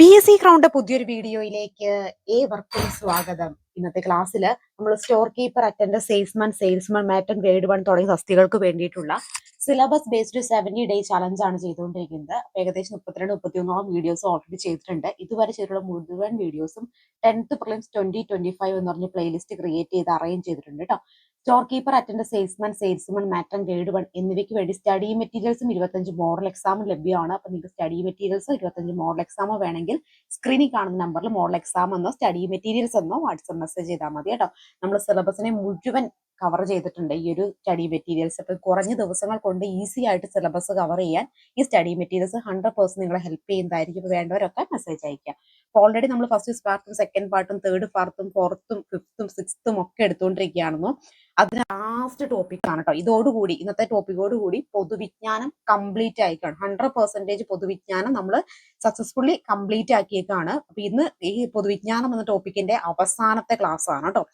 P S C crowned പുതിയൊരു വീഡിയോയിലേക്ക് ഏവർക്കും സ്വാഗതം. ഇന്നത്തെ ക്ലാസ്സിൽ നമ്മൾ store keeper attender salesman salesman matron grade one തുടങ്ങിയ തസ്തികൾക്ക് വേണ്ടിയിട്ടുള്ള syllabus based seventy day challenge ആണ് ചെയ്തുകൊണ്ടിരിക്കുന്നത്. ഏകദേശം മുപ്പത്തിരണ്ട് മുപ്പത്തിയൊന്നോളം വീഡിയോസ് ഓൾറെഡി ചെയ്തിട്ടുണ്ട്. ഇതുവരെ ചെയ്തിട്ടുള്ള മുഴുവൻ വീഡിയോസും tenth prelims twenty twenty five എന്ന് പറഞ്ഞ പ്ലേലിസ്റ്റ് ക്രിയേറ്റ് ചെയ്ത് അറേഞ്ച് ചെയ്തിട്ടുണ്ട് കേട്ടോ store keeper attend salesman salesman matron grade one എന്നിവയ്ക്ക് വേണ്ടി സ്റ്റഡി മെറ്റീരിയൽസും ഇരുപത്തഞ്ച് മോഡൽ എക്സാമും ലഭ്യമാണ്. അപ്പൊ നിങ്ങൾക്ക് സ്റ്റഡി മെറ്റീരിയൽസ് ഇരുപത്തഞ്ച് മോഡൽ എക്സാമോ വേണമെങ്കിൽ സ്ക്രീനിൽ കാണുന്ന നമ്പറിൽ മോഡൽ എക്സാം എന്നോ സ്റ്റഡി മെറ്റീരിയൽസ് എന്നോ വാട്സപ്പ് മെസ്സേജ് ചെയ്താൽ മതി കേട്ടോ. നമ്മൾ സിലബസിനെ മുഴുവൻ കവർ ചെയ്തിട്ടുണ്ട്. ഈ ഒരു സ്റ്റഡി മെറ്റീരിയൽസ് അപ്പൊ കുറഞ്ഞ ദിവസങ്ങൾ കൊണ്ട് ഈസി ആയിട്ട് സിലബസ് കവർ ചെയ്യാൻ ഈ സ്റ്റഡി മെറ്റീരിയൽസ് ഹൺഡ്രഡ് പേഴ്സെന്റ് നിങ്ങളെ ഹെൽപ്പ് ചെയ്യുന്നതായിരിക്കും. വേണ്ടവരൊക്കെ മെസ്സേജ് അയക്കുക അപ്പോൾ ഓൾറെഡി നമ്മൾ ഫസ്റ്റ് പാർട്ടും സെക്കൻഡ് പാർട്ടും തേർഡ് പാർട്ടും ഫോർത്തും ഫിഫ്ത്തും സിക്സ്ത്തും ഒക്കെ എടുത്തുകൊണ്ടിരിക്കുകയാണെന്നോ അതിന് ലാസ്റ്റ് ടോപ്പിക് ആണ് കേട്ടോ ഇതോടുകൂടി ഇന്നത്തെ ടോപ്പിക്കോടുകൂടി പൊതുവിജ്ഞാനം കംപ്ലീറ്റ് ആയിക്കാണ്. ഹൺഡ്രഡ് പെർസെന്റേജ് പൊതുവിജ്ഞാനം നമ്മൾ സക്സസ്ഫുള്ളി കംപ്ലീറ്റ് ആക്കിയേക്കാണ്. അപ്പൊ ഇന്ന് ഈ പൊതുവിജ്ഞാനം എന്ന ടോപ്പിക്കിന്റെ അവസാനത്തെ ക്ലാസ് ആണ് കേട്ടോ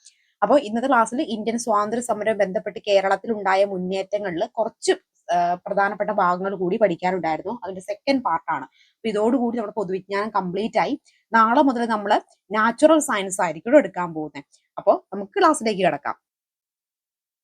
അപ്പോൾ ഇന്നത്തെ ക്ലാസ്സിൽ ഇന്ത്യൻ സ്വാതന്ത്ര്യ സമരം ബന്ധപ്പെട്ട് കേരളത്തിൽ ഉണ്ടായ മുന്നേറ്റങ്ങളിൽ കുറച്ച് പ്രധാനപ്പെട്ട ഭാഗങ്ങൾ കൂടി പഠിക്കാനുണ്ടായിരുന്നു. അതിന്റെ സെക്കൻഡ് പാർട്ടാണ് അപ്പൊ ഇതോടുകൂടി നമ്മുടെ പൊതുവിജ്ഞാനം കംപ്ലീറ്റ് ആയി. നാളെ മുതൽ നമ്മൾ നാച്ചുറൽ സയൻസ് ആയിരിക്കും എടുക്കാൻ പോകുന്നത് അപ്പോൾ നമുക്ക് ക്ലാസ്സിലേക്ക് കിടക്കാം.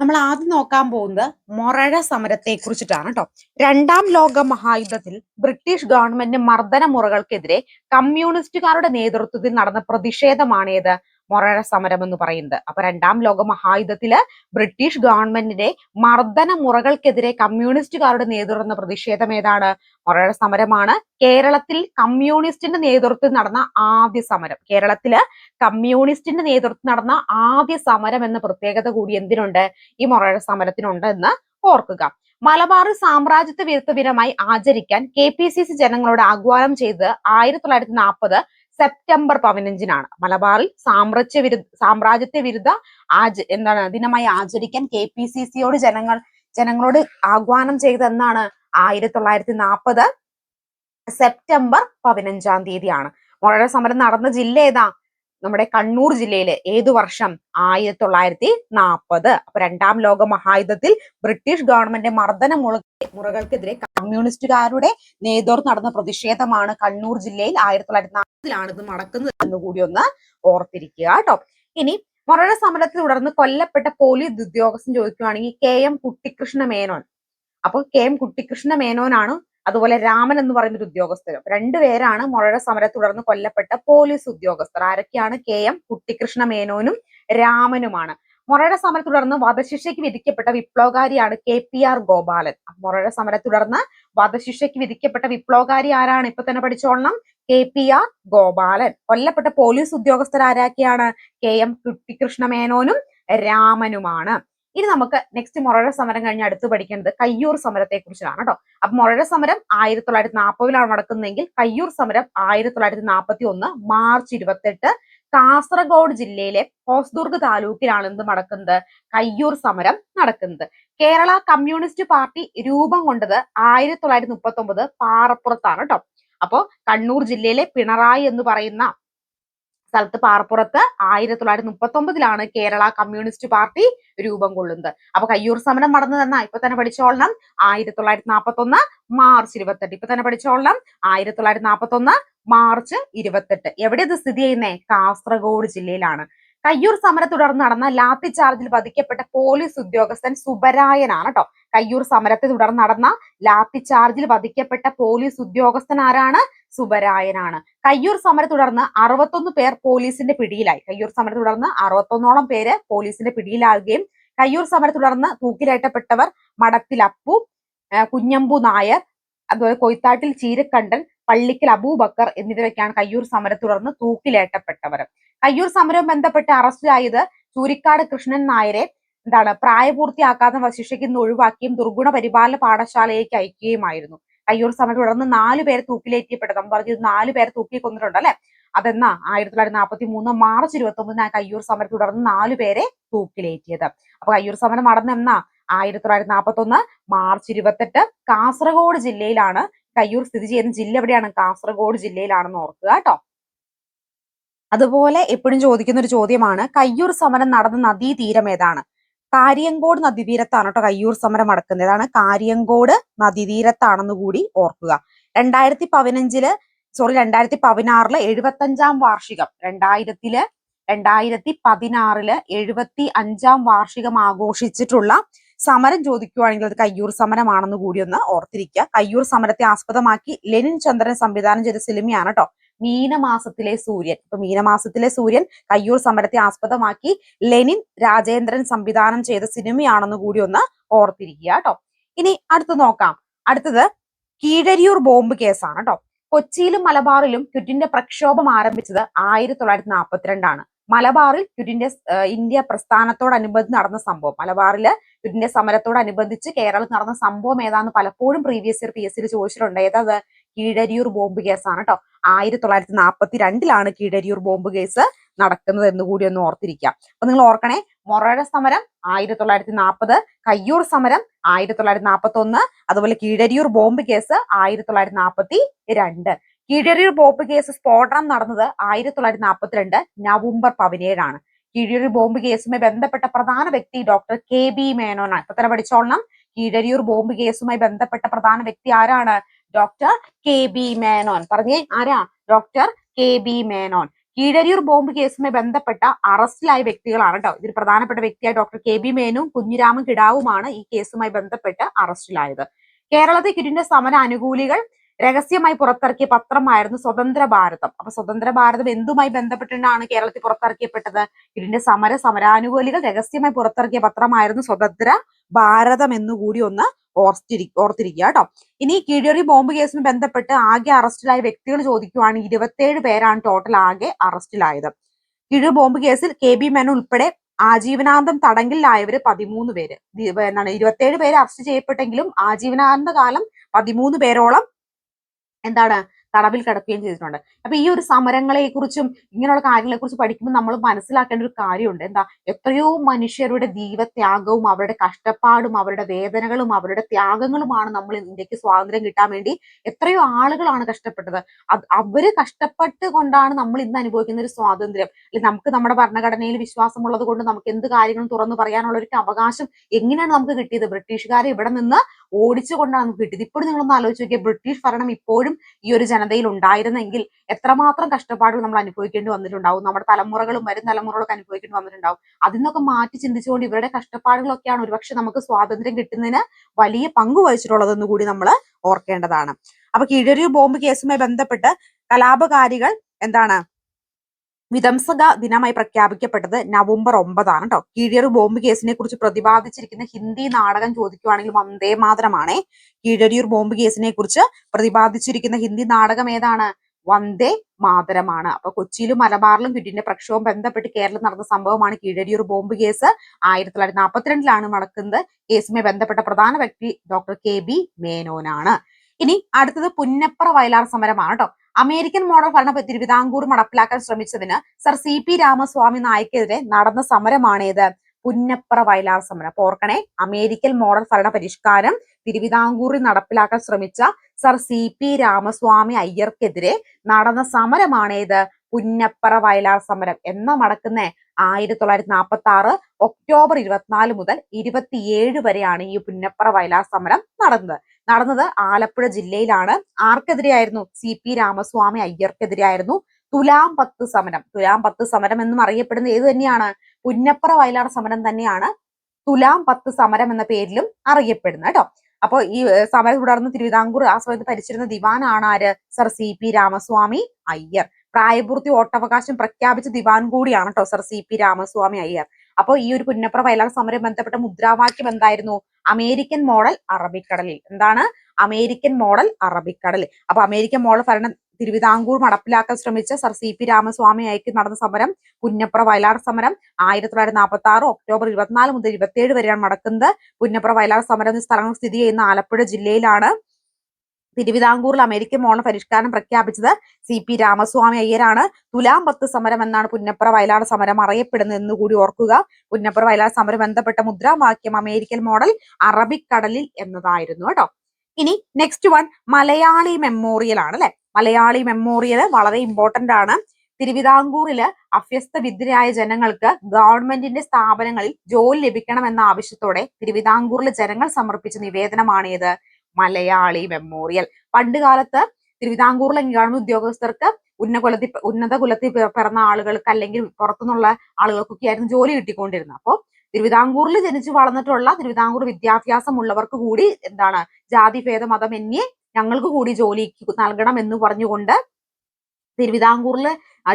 നമ്മൾ ആദ്യം നോക്കാൻ പോകുന്നത് മൊറഴ സമരത്തെ കുറിച്ചിട്ടാണ് കേട്ടോ. രണ്ടാം ലോക മഹായുദ്ധത്തിൽ ബ്രിട്ടീഷ് ഗവൺമെന്റ് മർദ്ദന മുറകൾക്കെതിരെ കമ്മ്യൂണിസ്റ്റുകാരുടെ നേതൃത്വത്തിൽ നടന്ന പ്രതിഷേധമാണ് ഏത് മൊറഴ സമരം എന്ന് പറയുന്നത്. അപ്പൊ രണ്ടാം ലോക മഹായുദ്ധത്തിൽ ബ്രിട്ടീഷ് ഗവൺമെന്റിന്റെ മർദ്ദന മുറകൾക്കെതിരെ കമ്മ്യൂണിസ്റ്റുകാരുടെ നേതൃത്വം പ്രതിഷേധം ഏതാണ്? മൊറേറ സമരമാണ്. കേരളത്തിൽ കമ്മ്യൂണിസ്റ്റിന്റെ നേതൃത്വത്തിൽ നടന്ന ആദ്യ സമരം. കേരളത്തിൽ കമ്മ്യൂണിസ്റ്റിന്റെ നേതൃത്വത്തിൽ നടന്ന ആദ്യ സമരം എന്ന പ്രത്യേകത കൂടി എന്തിനുണ്ട്? ഈ മൊറഴ സമരത്തിനുണ്ട് എന്ന് ഓർക്കുക. മലബാർ സാമ്രാജ്യത്വ വിരുദ്ധ ദിനമായി ആചരിക്കാൻ കെ പി സി സി ജനങ്ങളോട് ആഹ്വാനം ചെയ്ത് ആയിരത്തി തൊള്ളായിരത്തി നാൽപ്പത് സെപ്റ്റംബർ പതിനഞ്ചിനാണ്. മലബാറിൽ സാമ്രാജ്യ വിരുദ്ധ സാമ്രാജ്യത്വ വിരുദ്ധ ആച എന്താണ് ദിനമായി ആചരിക്കാൻ കെ പി സി സിയോട് ജനങ്ങൾ ജനങ്ങളോട് ആഹ്വാനം ചെയ്തെന്നാണ് ആയിരത്തി തൊള്ളായിരത്തി നാൽപ്പത് സെപ്റ്റംബർ പതിനഞ്ചാം തീയതിയാണ്. മൊഴ സമരം നടന്ന ജില്ല ഏതാ? നമ്മുടെ കണ്ണൂർ ജില്ലയിൽ ഏതു വർഷം? ആയിരത്തി തൊള്ളായിരത്തി നാൽപ്പത് അപ്പൊ രണ്ടാം ലോക മഹായുദ്ധത്തിൽ ബ്രിട്ടീഷ് ഗവൺമെന്റ് മർദ്ദന മുറ മുറകൾക്കെതിരെ കമ്മ്യൂണിസ്റ്റുകാരുടെ നേതൃത്വം നടന്ന പ്രതിഷേധമാണ് കണ്ണൂർ ജില്ലയിൽ ആയിരത്തി തൊള്ളായിരത്തി നാൽപ്പതിലാണ് ഇത് നടക്കുന്നത് എന്ന് കൂടി ഒന്ന് ഓർത്തിരിക്കുക കേട്ടോ. ഇനി മൊറഴ സമരത്തെ തുടർന്ന് കൊല്ലപ്പെട്ട പോലീസ് ഉദ്യോഗസ്ഥൻ ചോദിക്കുകയാണെങ്കിൽ കെ എം കുട്ടിക്കൃഷ്ണ മേനോൻ അപ്പൊ കെ എം കുട്ടിക്കൃഷ്ണ മേനോനാണ് അതുപോലെ രാമൻ എന്ന് പറയുന്ന ഒരു ഉദ്യോഗസ്ഥരും രണ്ടുപേരാണ് മുഴയുടെ സമരം തുടർന്ന് കൊല്ലപ്പെട്ട പോലീസ് ഉദ്യോഗസ്ഥർ. ആരൊക്കെയാണ്? കെ എം കുട്ടിക്കൃഷ്ണ മേനോനും രാമനുമാണ്. മൊറയുടെ സമരം തുടർന്ന് വധശിക്ഷയ്ക്ക് വിധിക്കപ്പെട്ട വിപ്ലവകാരിയാണ് കെ പി ആർ ഗോപാലൻ. മൊറയുടെ സമരത്തെ തുടർന്ന് വധശിക്ഷയ്ക്ക് വിധിക്കപ്പെട്ട വിപ്ലവകാരി ആരാണ്? ഇപ്പൊ തന്നെ പഠിച്ചോളണം. K P R Gopalan. കൊല്ലപ്പെട്ട പോലീസ് ഉദ്യോഗസ്ഥർ ആരൊക്കെയാണ്? കെ എം കുട്ടിക്കൃഷ്ണ മേനോനും രാമനുമാണ്. ഇനി നമുക്ക് നെക്സ്റ്റ് മൊറഴ സമരം കഴിഞ്ഞ് അടുത്ത് പഠിക്കേണ്ടത് കയ്യൂർ സമരത്തെ കുറിച്ചാണ് കേട്ടോ അപ്പൊ മൊഴ സമരം ആയിരത്തി തൊള്ളായിരത്തി നാൽപ്പതിലാണ് നടക്കുന്നതെങ്കിൽ കയ്യൂർ സമരം ആയിരത്തി തൊള്ളായിരത്തി നാൽപ്പത്തി ഒന്ന് മാർച്ച് ഇരുപത്തെട്ട് കാസർഗോഡ് ജില്ലയിലെ ഹോസ്ദുർഗ് താലൂക്കിലാണ് എന്ത് നടക്കുന്നത് കയ്യൂർ സമരം നടക്കുന്നത്. കേരള കമ്മ്യൂണിസ്റ്റ് പാർട്ടി രൂപം കൊണ്ടത് ആയിരത്തി തൊള്ളായിരത്തി മുപ്പത്തി ഒമ്പത് പാറപ്പുറത്താണ് കേട്ടോ അപ്പോ കണ്ണൂർ ജില്ലയിലെ പിണറായി എന്ന് പറയുന്ന സ്ഥലത്ത് പാറപ്പുറത്ത് ആയിരത്തി തൊള്ളായിരത്തി മുപ്പത്തി ഒമ്പതിലാണ് കേരള കമ്മ്യൂണിസ്റ്റ് പാർട്ടി രൂപം കൊള്ളുന്നത്. അപ്പൊ കയ്യൂർ സമരം നടന്നു തന്ന ഇപ്പൊ തന്നെ പഠിച്ചോളണം ആയിരത്തി തൊള്ളായിരത്തി നാൽപ്പത്തി ഒന്ന് മാർച്ച് ഇരുപത്തെട്ട്. ഇപ്പൊ തന്നെ പഠിച്ചോളണം ആയിരത്തി തൊള്ളായിരത്തി നാൽപ്പത്തി ഒന്ന് മാർച്ച് ഇരുപത്തെട്ട്. എവിടെ ഇത് സ്ഥിതി ചെയ്യുന്നേ? കാസർഗോഡ് ജില്ലയിലാണ്. കയ്യൂർ സമരം തുടർന്ന് നടന്ന ലാത്തി ചാർജിൽ വധിക്കപ്പെട്ട പോലീസ് ഉദ്യോഗസ്ഥൻ സുബരായനാണ് കേട്ടോ. കയ്യൂർ സമരത്തെ തുടർന്ന് നടന്ന ലാത്തി ചാർജിൽ വധിക്കപ്പെട്ട പോലീസ് ഉദ്യോഗസ്ഥൻ ആരാണ്? സുബരായനാണ്. കയ്യൂർ സമരം തുടർന്ന് അറുപത്തൊന്ന് പേർ പോലീസിന്റെ പിടിയിലായി. കയ്യൂർ സമരം തുടർന്ന് അറുപത്തൊന്നോളം പേര് പോലീസിന്റെ പിടിയിലാകുകയും കയ്യൂർ സമരം തുടർന്ന് തൂക്കിലേറ്റപ്പെട്ടവർ മടത്തിൽ അപ്പു കുഞ്ഞമ്പു നായർ അതുപോലെ കൊയ്ത്താട്ടിൽ ചീരക്കണ്ടൻ പള്ളിക്കൽ അബൂബക്കർ എന്നിവരൊക്കെയാണ് കയ്യൂർ സമരം തുടർന്ന് തൂക്കിലേറ്റപ്പെട്ടവർ. കയ്യൂർ സമരവും ബന്ധപ്പെട്ട് അറസ്റ്റിലായത് ചൂരിക്കാട് കൃഷ്ണൻ നായരെ. എന്താണ്? പ്രായപൂർത്തിയാക്കാതെ വശിഷിക്കുന്ന ഒഴിവാക്കിയും ദുർഗുണ പരിപാലന പാഠശാലയിലേക്ക് അയക്കുകയുമായിരുന്നു. കയ്യൂർ സമരം തുടർന്ന് നാലു പേരെ തൂക്കിലേറ്റിയപ്പെട്ടത്. നമ്മൾ പറഞ്ഞു നാലു പേരെ തൂക്കി കൊന്നിട്ടുണ്ട് അല്ലെ? അതെന്നാ? ആയിരത്തി തൊള്ളായിരത്തി നാൽപ്പത്തി മൂന്ന് മാർച്ച് ഇരുപത്തി ഒമ്പതിനാണ് കയ്യൂർ സമരം തുടർന്ന് നാലു പേരെ തൂക്കിലേറ്റിയത്. അപ്പൊ കയ്യൂർ സമരം നടന്ന എന്നാ? ആയിരത്തി തൊള്ളായിരത്തി നാൽപ്പത്തി ഒന്ന് മാർച്ച് ഇരുപത്തെട്ട് കാസർഗോഡ് ജില്ലയിലാണ്. കയ്യൂർ സ്ഥിതി ചെയ്യുന്ന ജില്ല എവിടെയാണ്? കാസർഗോഡ് ജില്ലയിലാണെന്ന് ഓർക്കുക കേട്ടോ. അതുപോലെ എപ്പോഴും ചോദിക്കുന്ന ഒരു ചോദ്യമാണ് കയ്യൂർ സമരം നടന്ന നദീതീരം ഏതാണ്? കാര്യങ്കോട് നദീതീരത്താണ് കേട്ടോ കയ്യൂർ സമരം നടക്കുന്നത്. ഏതാണ് കാര്യങ്കോട് നദീതീരത്താണെന്ന് കൂടി ഓർക്കുക. രണ്ടായിരത്തി പതിനഞ്ചിൽ സോറി രണ്ടായിരത്തി പതിനാറിൽ എഴുപത്തഞ്ചാം വാർഷികം രണ്ടായിരത്തിൽ രണ്ടായിരത്തി പതിനാറിൽ എഴുപത്തി അഞ്ചാം വാർഷികം ആഘോഷിച്ചിട്ടുള്ള സമരം ചോദിക്കുവാണെങ്കിൽ അത് കയ്യൂർ സമരമാണെന്ന് കൂടി ഒന്ന് ഓർത്തിരിക്കുക. കയ്യൂർ സമരത്തെ ആസ്പദമാക്കി ലെനിൻ ചന്ദ്രൻ സംവിധാനം ചെയ്ത സിനിമയാണ് കേട്ടോ മീനമാസത്തിലെ സൂര്യൻ. ഇപ്പൊ മീനമാസത്തിലെ സൂര്യൻ കയ്യൂർ സമരത്തെ ആസ്പദമാക്കി ലെനിൻ രാജേന്ദ്രൻ സംവിധാനം ചെയ്ത സിനിമയാണെന്ന് കൂടി ഒന്ന് ഓർത്തിരിക്കുക കേട്ടോ. ഇനി അടുത്ത് നോക്കാം. അടുത്തത് കീഴരിയൂർ ബോംബ് കേസാണ് കേട്ടോ. കൊച്ചിയിലും മലബാറിലും ക്യുറ്റിന്റെ പ്രക്ഷോഭം ആരംഭിച്ചത് ആയിരത്തി തൊള്ളായിരത്തി നാൽപ്പത്തിരണ്ടാണ് മലബാറിൽ ക്യുറ്റിന്റെ ഇന്ത്യ പ്രസ്ഥാനത്തോടനുബന്ധിച്ച് നടന്ന സംഭവം. മലബാറിൽ ക്യുറ്റിന്റെ സമരത്തോടനുബന്ധിച്ച് കേരളത്തിൽ നടന്ന സംഭവം ഏതാന്ന് പലപ്പോഴും പ്രീവിയസ് ഇയർ പി എസ് സിയിൽ ചോദിച്ചിട്ടുണ്ട്. ഏതത് കീഴരിയൂർ ബോംബ് കേസാണ് കേട്ടോ ആയിരത്തി തൊള്ളായിരത്തി നാൽപ്പത്തി രണ്ടിലാണ് കീഴരിയൂർ ബോംബ് കേസ് നടക്കുന്നത് എന്ന് കൂടി ഒന്ന് ഓർത്തിരിക്കാം. അപ്പൊ നിങ്ങൾ ഓർക്കണേ മൊറയുടെ സമരം ആയിരത്തി തൊള്ളായിരത്തി നാൽപ്പത് കയ്യൂർ സമരം ആയിരത്തി തൊള്ളായിരത്തി നാൽപ്പത്തി ഒന്ന് അതുപോലെ കീഴരിയൂർ ബോംബ് കേസ് ആയിരത്തി തൊള്ളായിരത്തി നാൽപ്പത്തി രണ്ട് കീഴരിയൂർ ബോംബ് കേസ് സ്ഫോടനം നടന്നത് ആയിരത്തി തൊള്ളായിരത്തി നാൽപ്പത്തിരണ്ട് നവംബർ പതിനേഴാണ്. കീഴരിയൂർ ബോംബ് കേസുമായി ബന്ധപ്പെട്ട പ്രധാന വ്യക്തി ഡോക്ടർ കെ ബി മേനോനാണ്. ഇപ്പൊ തന്നെ പഠിച്ചോളണം. കീഴരിയൂർ ബോംബ് കേസുമായി ബന്ധപ്പെട്ട പ്രധാന വ്യക്തി ആരാണ്? ഡോക്ടർ കെ ബി മേനോൻ പറഞ്ഞേ ആരാ? Doctor K B Menon Keezhariyur bomb കേസുമായി ബന്ധപ്പെട്ട അറസ്റ്റിലായ വ്യക്തികളാണ് കേട്ടോ. ഇതിൽ പ്രധാനപ്പെട്ട വ്യക്തിയായ ഡോക്ടർ കെ ബി മേനും കുഞ്ഞിരാമൻ കിടാവുമാണ് ഈ കേസുമായി ബന്ധപ്പെട്ട് അറസ്റ്റിലായത്. കേരളത്തിൽ കിടിന്റെ സമര അനുകൂലികൾ രഹസ്യമായി പുറത്തിറക്കിയ പത്രമായിരുന്നു സ്വതന്ത്ര ഭാരതം. അപ്പൊ സ്വതന്ത്ര ഭാരതം എന്തുമായി ബന്ധപ്പെട്ടാണ് കേരളത്തിൽ പുറത്തിറക്കിയപ്പെട്ടത്? ഇതിന്റെ സമര സമരാനുകൂലികൾ രഹസ്യമായി പുറത്തിറക്കിയ പത്രമായിരുന്നു സ്വതന്ത്ര ഭാരതം എന്നുകൂടി ഒന്ന് ഓർത്തിരി ഓർത്തിരിക്കുക കേട്ടോ. ഇനി കീഴറി ബോംബ് കേസുമായി ബന്ധപ്പെട്ട് ആകെ അറസ്റ്റിലായ വ്യക്തികൾ ചോദിക്കുവാണ്. ഇരുപത്തേഴ് പേരാണ് ടോട്ടൽ ആകെ അറസ്റ്റിലായത്. കീഴ് ബോംബ് കേസിൽ കെ ബി മേനോൻ ഉൾപ്പെടെ ആജീവനാന്തം തടങ്കലിലായവര് പതിമൂന്ന് പേര്. എന്താണ് ഇരുപത്തേഴ് പേര് അറസ്റ്റ് ചെയ്യപ്പെട്ടെങ്കിലും ആജീവനാന്ത കാലം പതിമൂന്ന് പേരോളം എന്താണ് തടവിൽ കിടക്കുകയും ചെയ്തിട്ടുണ്ട്. അപ്പൊ ഈ ഒരു സമരങ്ങളെ കുറിച്ചും ഇങ്ങനെയുള്ള കാര്യങ്ങളെ കുറിച്ച് പഠിക്കുമ്പോൾ നമ്മൾ മനസ്സിലാക്കേണ്ട ഒരു കാര്യമുണ്ട്. എന്താ? എത്രയോ മനുഷ്യരുടെ ജീവത്യാഗവും അവരുടെ കഷ്ടപ്പാടും അവരുടെ വേദനകളും അവരുടെ ത്യാഗങ്ങളുമാണ് നമ്മൾ ഇന്ത്യയ്ക്ക് സ്വാതന്ത്ര്യം കിട്ടാൻ വേണ്ടി എത്രയോ ആളുകളാണ് കഷ്ടപ്പെട്ടത്. അവർ കഷ്ടപ്പെട്ട് കൊണ്ടാണ് നമ്മൾ ഇന്ന് അനുഭവിക്കുന്ന ഒരു സ്വാതന്ത്ര്യം. അല്ലെങ്കിൽ നമുക്ക് നമ്മുടെ ഭരണഘടനയിൽ വിശ്വാസമുള്ളത് കൊണ്ട് നമുക്ക് എന്ത് കാര്യങ്ങളും തുറന്നു പറയാനുള്ള ഒരു അവകാശം എങ്ങനെയാണ് നമുക്ക് കിട്ടിയത്? ബ്രിട്ടീഷുകാരെ ഇവിടെ നിന്ന് ഓടിച്ചുകൊണ്ടാണ് നമുക്ക് കിട്ടിയത്. ഇപ്പോഴും നിങ്ങളൊന്ന് ആലോചിച്ച് നോക്കിയാൽ ബ്രിട്ടീഷ് ഭരണം ഇപ്പോഴും ഈ ഒരു ജനതയിൽ ഉണ്ടായിരുന്നെങ്കിൽ എത്രമാത്രം കഷ്ടപ്പാടുകൾ നമ്മൾ അനുഭവിക്കേണ്ടി വന്നിട്ടുണ്ടാവും. നമ്മുടെ തലമുറകളും വരും തലമുറകളൊക്കെ അനുഭവിക്കേണ്ടി വന്നിട്ടുണ്ടാവും. അതിൽ നിന്നൊക്കെ മാറ്റി ചിന്തിച്ചുകൊണ്ട് ഇവരുടെ കഷ്ടപ്പാടുകളൊക്കെയാണ് ഒരുപക്ഷെ നമുക്ക് സ്വാതന്ത്ര്യം കിട്ടുന്നതിന് വലിയ പങ്ക് വഹിച്ചിട്ടുള്ളതെന്ന് കൂടി നമ്മൾ ഓർക്കേണ്ടതാണ്. അപ്പൊ കീഴരൂർ ബോംബ് കേസുമായി ബന്ധപ്പെട്ട് കലാപകാരികൾ എന്താണ് വിധ്വംസക ദിനമായി പ്രഖ്യാപിക്കപ്പെട്ടത് നവംബർ ഒമ്പതാണ് കേട്ടോ കീഴരു ബോംബ് കേസിനെ കുറിച്ച് പ്രതിപാദിച്ചിരിക്കുന്ന ഹിന്ദി നാടകം ചോദിക്കുവാണെങ്കിൽ വന്ദേ മാതരമാണ്. കീഴരിയൂർ ബോംബ് കേസിനെ കുറിച്ച് പ്രതിപാദിച്ചിരിക്കുന്ന ഹിന്ദി നാടകം ഏതാണ്? വന്ദേ മാതരമാണ്. അപ്പൊ കൊച്ചിയിലും മലബാറിലും കിട്ടിന്റെ പ്രക്ഷോഭം ബന്ധപ്പെട്ട് കേരളത്തിൽ നടന്ന സംഭവമാണ് കീഴരിയൂർ ബോംബ് കേസ്. ആയിരത്തി തൊള്ളായിരത്തി നാൽപ്പത്തിരണ്ടിലാണ് നടക്കുന്നത്. കേസുമായി ബന്ധപ്പെട്ട പ്രധാന വ്യക്തി ഡോക്ടർ കെ ബി മേനോനാണ്. ഇനി അടുത്തത് പുന്നപ്ര വയലാർ സമരമാണ് കേട്ടോ അമേരിക്കൻ മോഡൽ ഭരണ തിരുവിതാംകൂർ നടപ്പിലാക്കാൻ ശ്രമിച്ചതിന് സർ സി പി രാമസ്വാമി നായക്കെതിരെ നടന്ന സമരമാണേത് പുന്നപ്ര വയലാർ സമരം. അപ്പൊ ഓർക്കണേ അമേരിക്കൻ മോഡൽ ഭരണ പരിഷ്കാരം തിരുവിതാംകൂറിൽ നടപ്പിലാക്കാൻ ശ്രമിച്ച സർ സി പി രാമസ്വാമി അയ്യർക്കെതിരെ നടന്ന സമരമാണേത് പുന്നപ്പറ വയലാർ സമരം. എന്ന നടക്കുന്നേ? ആയിരത്തി തൊള്ളായിരത്തി നാൽപ്പത്തി ആറ് ഒക്ടോബർ ഇരുപത്തിനാല് മുതൽ ഇരുപത്തിയേഴ് വരെയാണ് ഈ പുന്നപ്പറ വയലാർ സമരം നടന്നത്. നടന്നത് ആലപ്പുഴ ജില്ലയിലാണ്. ആർക്കെതിരെയായിരുന്നു സി പി രാമസ്വാമി അയ്യർക്കെതിരെയായിരുന്നു തുലാം പത്ത് സമരം. തുലാം പത്ത് സമരം എന്നും അറിയപ്പെടുന്ന ഏത് തന്നെയാണ്? പുന്നപ്പുറ വയലാർ സമരം തന്നെയാണ് തുലാം പത്ത് സമരം എന്ന പേരിലും അറിയപ്പെടുന്നത് കേട്ടോ. അപ്പോൾ ഈ സമരം തുടർന്ന് തിരുവിതാംകൂർ ആ സമയത്ത് ഭരിച്ചിരുന്ന ആണ് ആര്? Sir C P Ramaswamy Iyer. പ്രായപൂർത്തി വോട്ടവകാശം പ്രഖ്യാപിച്ച ദിവാൻ കൂടിയാണ് കേട്ടോ sir C P Ramaswamy Iyer. അപ്പോൾ ഈ ഒരു പുന്നപ്ര വയലാർ സമരം ബന്ധപ്പെട്ട മുദ്രാവാക്യം എന്തായിരുന്നു? അമേരിക്കൻ മോഡൽ അറബിക്കടലിൽ. എന്താണ്? അമേരിക്കൻ മോഡൽ അറബിക്കടൽ. അപ്പൊ അമേരിക്കൻ മോഡൽ ഭരണ തിരുവിതാംകൂർ നടപ്പിലാക്കാൻ ശ്രമിച്ച സർ സി പി രാമസ്വാമി അയക്ക് നടന്ന സമരം പുന്നപ്ര വയലാർ സമരം ആയിരത്തി തൊള്ളായിരത്തി നാൽപ്പത്തി ആറ് ഒക്ടോബർ ഇരുപത്തിനാല് മുതൽ ഇരുപത്തിയേഴ് വരെയാണ് നടക്കുന്നത്. പുന്നപ്ര വയലാർ സമരം സ്ഥലങ്ങൾ സ്ഥിതി ചെയ്യുന്ന ആലപ്പുഴ ജില്ലയിലാണ്. തിരുവിതാംകൂറിൽ അമേരിക്കൻ ഓണ പരിഷ്കാരം പ്രഖ്യാപിച്ചത് സി പി രാമസ്വാമി അയ്യരാണ്. തുലാം പത്ത് സമരം എന്നാണ് പുന്നപ്ര വയലാട് സമരം അറിയപ്പെടുന്നത് എന്ന് കൂടി ഓർക്കുക. പുന്നപ്ര വയലാട് സമരം ബന്ധപ്പെട്ട മുദ്രാവാക്യം അമേരിക്കൻ മോഡൽ അറബിക്കടലിൽ എന്നതായിരുന്നു കേട്ടോ. ഇനി നെക്സ്റ്റ് വൺ മലയാളി മെമ്മോറിയൽ ആണ് അല്ലെ? മലയാളി മെമ്മോറിയൽ വളരെ ഇമ്പോർട്ടന്റ് ആണ്. തിരുവിതാംകൂറിൽ അഭ്യസ്ത വിദ്യരായ ജനങ്ങൾക്ക് ഗവൺമെന്റിന്റെ സ്ഥാപനങ്ങളിൽ ജോലി ലഭിക്കണം എന്ന ആവശ്യത്തോടെ തിരുവിതാംകൂറിലെ ജനങ്ങൾ സമർപ്പിച്ച നിവേദനമാണ് മലയാളി മെമ്മോറിയൽ പണ്ട് കാലത്ത് തിരുവിതാംകൂറിൽ ഗവൺമെന്റ് ഉദ്യോഗസ്ഥർക്ക് ഉന്നകുലത്തിൽ ഉന്നത കുലത്തിൽ പിറന്ന ആളുകൾക്ക് അല്ലെങ്കിൽ പുറത്തുനിന്നുള്ള ആളുകൾക്കൊക്കെ ആയിരുന്നു ജോലി കിട്ടിക്കൊണ്ടിരുന്നത്. അപ്പോൾ തിരുവിതാംകൂറിൽ ജനിച്ചു വളർന്നിട്ടുള്ള തിരുവിതാംകൂർ വിദ്യാഭ്യാസം ഉള്ളവർക്ക് കൂടി എന്താണ് ജാതി ഭേദ മതമന്യേ ഞങ്ങൾക്ക് കൂടി ജോലി നൽകണം എന്ന് പറഞ്ഞുകൊണ്ട് തിരുവിതാംകൂറിൽ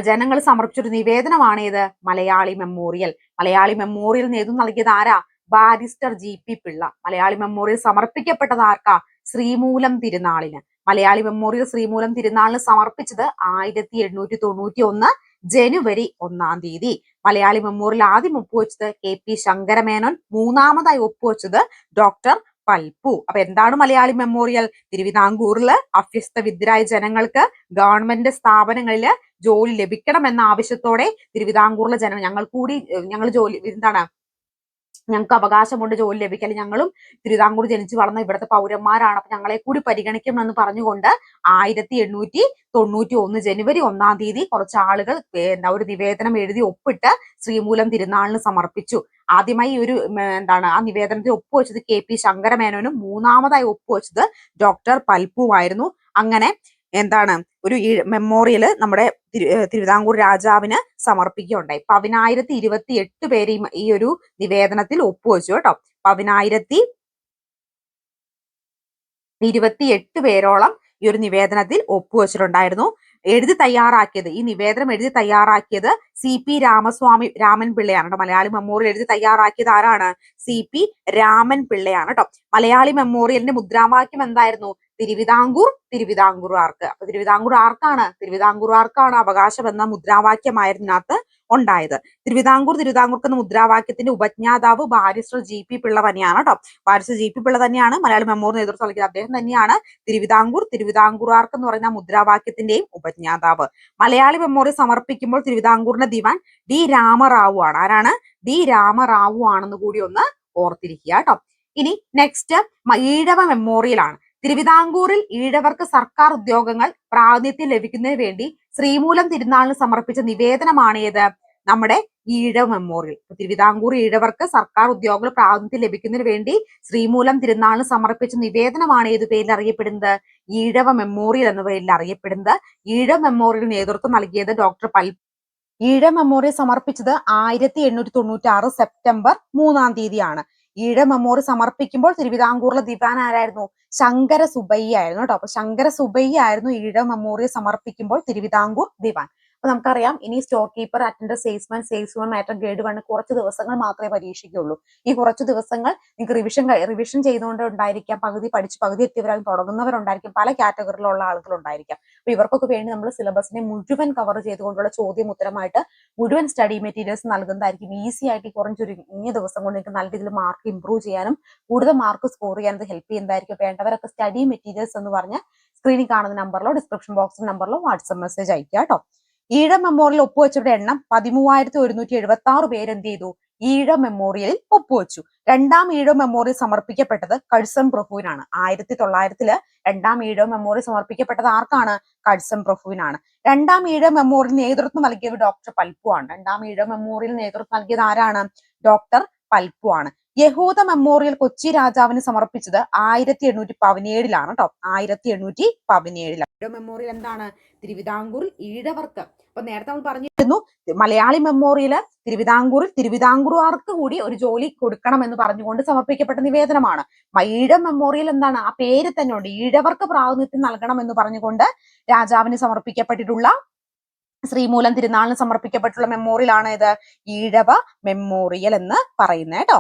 ജനങ്ങൾ സമർപ്പിച്ചൊരു നിവേദനമാണ് ഇത് മലയാളി മെമ്മോറിയൽ മലയാളി മെമ്മോറിയൽ നേതൃത്വം നൽകിയത് ആരാ? Barrister G P Pillai Malayali memorial സമർപ്പിക്കപ്പെട്ടത് ആർക്കാ? ശ്രീമൂലം തിരുനാളിന്. മലയാളി മെമ്മോറിയൽ ശ്രീമൂലം തിരുനാളിന് സമർപ്പിച്ചത് ആയിരത്തി എണ്ണൂറ്റി തൊണ്ണൂറ്റി ഒന്ന് ജനുവരി ഒന്നാം തീയതി. മലയാളി മെമ്മോറിയൽ ആദ്യം ഒപ്പുവെച്ചത് കെ പി ശങ്കരമേനോൻ മൂന്നാമതായി ഒപ്പുവെച്ചത് ഡോക്ടർ പൽപ്പു. അപ്പൊ എന്താണ് മലയാളി മെമ്മോറിയൽ? തിരുവിതാംകൂറിൽ അഭ്യസ്ത വിദ്യരായ ജനങ്ങൾക്ക് ഗവൺമെന്റ് സ്ഥാപനങ്ങളിൽ ജോലി ലഭിക്കണം എന്ന ആവശ്യത്തോടെ തിരുവിതാംകൂറിലെ ജനങ്ങൾ ഞങ്ങൾ കൂടി ഞങ്ങൾ ജോലി എന്താണ് ഞങ്ങൾക്ക് അവകാശമുണ്ട് ജോലി ലഭിക്കാൻ. ഞങ്ങളും തിരുവിതാംകൂർ ജനിച്ചു വളർന്ന ഇവിടുത്തെ പൗരന്മാരാണ്. അപ്പൊ ഞങ്ങളെ കൂടി പരിഗണിക്കണമെന്ന് പറഞ്ഞുകൊണ്ട് ആയിരത്തി എണ്ണൂറ്റി തൊണ്ണൂറ്റി ഒന്ന് ജനുവരി ഒന്നാം തീയതി കുറച്ച് ആളുകൾ എന്താ ഒരു നിവേദനം എഴുതി ഒപ്പിട്ട് ശ്രീമൂലം തിരുനാളിന് സമർപ്പിച്ചു. ആദ്യമായി ഒരു എന്താണ് ആ നിവേദനത്തിൽ ഒപ്പുവെച്ചത് കെ പി ശങ്കരമേനോനും മൂന്നാമതായി ഒപ്പുവെച്ചത് ഡോക്ടർ പൽപ്പുവായിരുന്നു. അങ്ങനെ എന്താണ്? ഒരു മെമ്മോറിയൽ നമ്മുടെ തിരുവിതാംകൂർ രാജാവിന് സമർപ്പിക്കുകയുണ്ടായി. പതിനായിരത്തി ഇരുപത്തി എട്ട് പേര് ഈ ഒരു നിവേദനത്തിൽ ഒപ്പുവെച്ചു കേട്ടോ. പതിനായിരത്തി ഇരുപത്തി എട്ട് പേരോളം ഈ ഒരു നിവേദനത്തിൽ ഒപ്പുവെച്ചിട്ടുണ്ടായിരുന്നു. എഴുതി തയ്യാറാക്കിയത് ഈ നിവേദനം എഴുതി തയ്യാറാക്കിയത് സി പി രാമസ്വാമി രാമൻ പിള്ളയാണ് കേട്ടോ. മലയാളി മെമ്മോറിയൽ എഴുതി തയ്യാറാക്കിയത് ആരാണ്? സി പി രാമൻ പിള്ളയാണ് കേട്ടോ. മലയാളി മെമ്മോറിയലിന്റെ മുദ്രാവാക്യം എന്തായിരുന്നു? തിരുവിതാംകൂർ തിരുവിതാംകൂർ ആർക്ക് അപ്പൊ തിരുവിതാംകൂർ ആർക്കാണ് തിരുവിതാംകൂർ ആർക്കാണ് അവകാശം എന്ന മുദ്രാവാക്യമായിരുന്നകത്ത് ഉണ്ടായത്. തിരുവിതാംകൂർ തിരുവിതാംകൂർക്ക് എന്ന മുദ്രാവാക്യത്തിന്റെ ഉപജ്ഞാതാവ് ബാരിസ്റ്റർ ജി പി പിള്ള തന്നെയാണ് കേട്ടോ ബാരിസ്റ്റർ ജി പി പിള്ള തന്നെയാണ് മലയാളി മെമ്മോറിയൽ നേതൃത്വം നൽകിയത് അദ്ദേഹം തന്നെയാണ് തിരുവിതാംകൂർ തിരുവിതാംകൂറുകാർക്ക് എന്ന് പറയുന്ന മുദ്രാവാക്യത്തിന്റെയും ഉപജ്ഞാതാവ്. മലയാളി മെമ്മോറിയൽ സമർപ്പിക്കുമ്പോൾ തിരുവിതാംകൂറിന്റെ ദിവാൻ ഡി രാമറാവു ആണ്. ആരാണ്? ഡി രാമറാവു ആണെന്ന് കൂടി ഒന്ന് ഓർത്തിരിക്കുക കേട്ടോ ഇനി നെക്സ്റ്റ് ഈഴവ മെമ്മോറിയൽ ആണ്. തിരുവിതാംകൂറിൽ ഈഴവർക്ക് സർക്കാർ ഉദ്യോഗങ്ങൾ പ്രാതിനിധ്യം ലഭിക്കുന്നതിന് വേണ്ടി ശ്രീമൂലം തിരുനാളിന് സമർപ്പിച്ച നിവേദനമാണ് ഏത്? നമ്മുടെ ഈഴവ മെമ്മോറിയൽ. തിരുവിതാംകൂർ ഈഴവർക്ക് സർക്കാർ ഉദ്യോഗങ്ങൾ പ്രാതിനിധ്യം ലഭിക്കുന്നതിന് വേണ്ടി ശ്രീമൂലം തിരുനാളിന് സമർപ്പിച്ച നിവേദനമാണ് ഏത് പേരിൽ അറിയപ്പെടുന്നത്? ഈഴവ മെമ്മോറിയൽ എന്ന പേരിൽ അറിയപ്പെടുന്നത്. ഈഴവ മെമ്മോറിയൽ നേതൃത്വം നൽകിയത് ഡോക്ടർ പൽ ഈഴ മെമ്മോറിയൽ സമർപ്പിച്ചത് ആയിരത്തി എണ്ണൂറ്റി തൊണ്ണൂറ്റി ആറ് സെപ്റ്റംബർ മൂന്നാം തീയതിയാണ്. ഈഴ മെമ്മോറിയൽ സമർപ്പിക്കുമ്പോൾ തിരുവിതാംകൂറിലെ ദിവാൻ ആരായിരുന്നു? ശങ്കര സുബയ്യ ആയിരുന്നു കേട്ടോ. അപ്പൊ ശങ്കര സുബയ്യ ആയിരുന്നു ഈഴ മെമ്മോറിയൽ സമർപ്പിക്കുമ്പോൾ തിരുവിതാംകൂർ ദിവാൻ. അപ്പൊ നമുക്കറിയാം ഇനി store keeper attender salesman salesman matron grade one കുറച്ച് ദിവസങ്ങൾ മാത്രമേ പരീക്ഷിക്കുള്ളൂ ഈ കുറച്ച് ദിവസങ്ങൾ നിങ്ങൾക്ക് റിവിഷൻ റിവിഷൻ ചെയ്തുകൊണ്ട് ഉണ്ടായിരിക്കാം. പകുതി പഠിച്ച് പകുതി എത്തിയവരാകും തുടങ്ങുന്നവരുണ്ടായിരിക്കും. പല കാറ്റഗറിയിലുള്ള ആളുകളുണ്ടായിരിക്കാം. അപ്പൊ ഇവർക്കൊക്കെ വേണ്ടി നമ്മൾ സിലബസിനെ മുഴുവൻ കവർ ചെയ്തുകൊണ്ടുള്ള ചോദ്യം ഉത്തരമായിട്ട് മുഴുവൻ സ്റ്റഡി മെറ്റീരിയൽസ് നൽകുന്നതായിരിക്കും. ഈസി ആയിട്ട് കുറഞ്ഞൊരുങ്ങിയ ദിവസം കൊണ്ട് നിങ്ങൾക്ക് നല്ല രീതിയിൽ മാർക്ക് ഇംപ്രൂവ് ചെയ്യാനും കൂടുതൽ മാർക്ക് സ്കോർ ചെയ്യാനും ഹെൽപ്പ് ചെയ്യുന്നതായിരിക്കും. വേണ്ടവരൊക്കെ സ്റ്റഡി മെറ്റീരിയൽസ് എന്ന് പറഞ്ഞ സ്ക്രീനിൽ കാണുന്ന നമ്പറിലോ ഡിസ്ക്രിപ്ഷൻ ബോക്സ് നമ്പറിലോ വാട്സപ്പ് മെസ്സേജ് അയക്കുക കേട്ടോ. ഈഴ മെമ്മോറിയൽ ഒപ്പുവെച്ചവരുടെ എണ്ണം പതിമൂവായിരത്തി ഒരുന്നൂറ്റി എഴുപത്തി ആറ് പേര് എന്ത് ചെയ്തു? ഈഴ മെമ്മോറിയലിൽ ഒപ്പുവെച്ചു. രണ്ടാം ഈഴ മെമ്മോറിയൽ സമർപ്പിക്കപ്പെട്ടത് കഴ്സൺ പ്രഭുവിനാണ്. ആയിരത്തി തൊള്ളായിരത്തിൽ രണ്ടാം ഈഴ മെമ്മോറിയൽ സമർപ്പിക്കപ്പെട്ടത് ആർക്കാണ്? കഴ്സൺ പ്രഭുവിനാണ്. രണ്ടാം ഈഴ മെമ്മോറിയൽ നേതൃത്വം നൽകിയത് ഡോക്ടർ പൽപ്പു ആണ് രണ്ടാം ഈഴ മെമ്മോറിയൽ നേതൃത്വം നൽകിയത് ആരാണ്? ഡോക്ടർ പൽപ്പു ആണ് യഹൂദ മെമ്മോറിയൽ കൊച്ചി രാജാവിന് സമർപ്പിച്ചത് ആയിരത്തി എണ്ണൂറ്റി പതിനേഴിലാണ് കേട്ടോ ആയിരത്തി എണ്ണൂറ്റി പതിനേഴിലാണ് മെമ്മോറിയൽ എന്താണ്? തിരുവിതാംകൂറിൽ ഈഴവർക്ക്. അപ്പൊ നേരത്തെ നമ്മൾ പറഞ്ഞിരുന്നു മലയാളി മെമ്മോറിയൽ തിരുവിതാംകൂറിൽ തിരുവിതാംകൂറുകാർക്ക് കൂടി ഒരു ജോലി കൊടുക്കണം എന്ന് പറഞ്ഞുകൊണ്ട് സമർപ്പിക്കപ്പെട്ട നിവേദനമാണ്. ഈഴ മെമ്മോറിയൽ എന്താണ്? ആ പേര് തന്നെ ഉണ്ട് ഈഴവർക്ക് പ്രാതിനിധ്യം നൽകണം എന്ന് പറഞ്ഞുകൊണ്ട് രാജാവിന് സമർപ്പിക്കപ്പെട്ടിട്ടുള്ള ശ്രീമൂലം തിരുനാളിന് സമർപ്പിക്കപ്പെട്ടുള്ള മെമ്മോറിയൽ ആണ് ഇത്. ഈഴവ മെമ്മോറിയൽ എന്ന് പറയുന്നത് കേട്ടോ.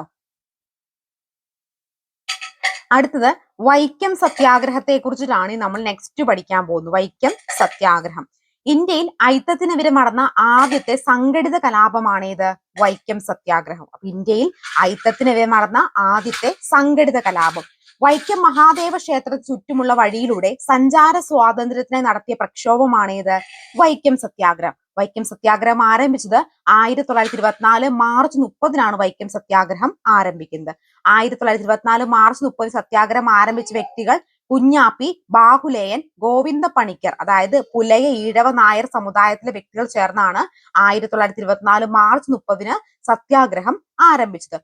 അടുത്തത് വൈക്കം സത്യാഗ്രഹത്തെ കുറിച്ചിട്ടാണ് നമ്മൾ നെക്സ്റ്റ് പഠിക്കാൻ പോകുന്നത്. വൈക്കം സത്യാഗ്രഹം. ഇന്ത്യയിൽ ഐത്തത്തിനെതിരെ നടന്ന ആദ്യത്തെ സംഘടിത കലാപമാണേത് വൈക്കം സത്യാഗ്രഹം. അപ്പൊ ഇന്ത്യയിൽ ഐത്തത്തിനെതിരെ നടന്ന ആദ്യത്തെ സംഘടിത കലാപം. വൈക്കം മഹാദേവ ക്ഷേത്രത്തിന് ചുറ്റുമുള്ള വഴിയിലൂടെ സഞ്ചാര സ്വാതന്ത്ര്യത്തിനായി നടത്തിയ പ്രക്ഷോഭമാണേത് വൈക്കം സത്യാഗ്രഹം. വൈക്കം സത്യാഗ്രഹം ആരംഭിച്ചത് ആയിരത്തി തൊള്ളായിരത്തി ഇരുപത്തിനാല് മാർച്ച് മുപ്പതിനാണ് വൈക്കം സത്യാഗ്രഹം ആരംഭിക്കുന്നത്. ആയിരത്തി തൊള്ളായിരത്തി ഇരുപത്തിനാല് മാർച്ച് മുപ്പത് സത്യാഗ്രഹം ആരംഭിച്ച വ്യക്തികൾ കുഞ്ഞാപ്പി ബാഹുലേയൻ ഗോവിന്ദ പണിക്കർ അതായത് പുലയ ഈഴവ നായർ സമുദായത്തിലെ വ്യക്തികൾ ചേർന്നാണ് ആയിരത്തി തൊള്ളായിരത്തി ഇരുപത്തിനാല് മാർച്ച് മുപ്പതിന് സത്യാഗ്രഹം ആരംഭിച്ചത്.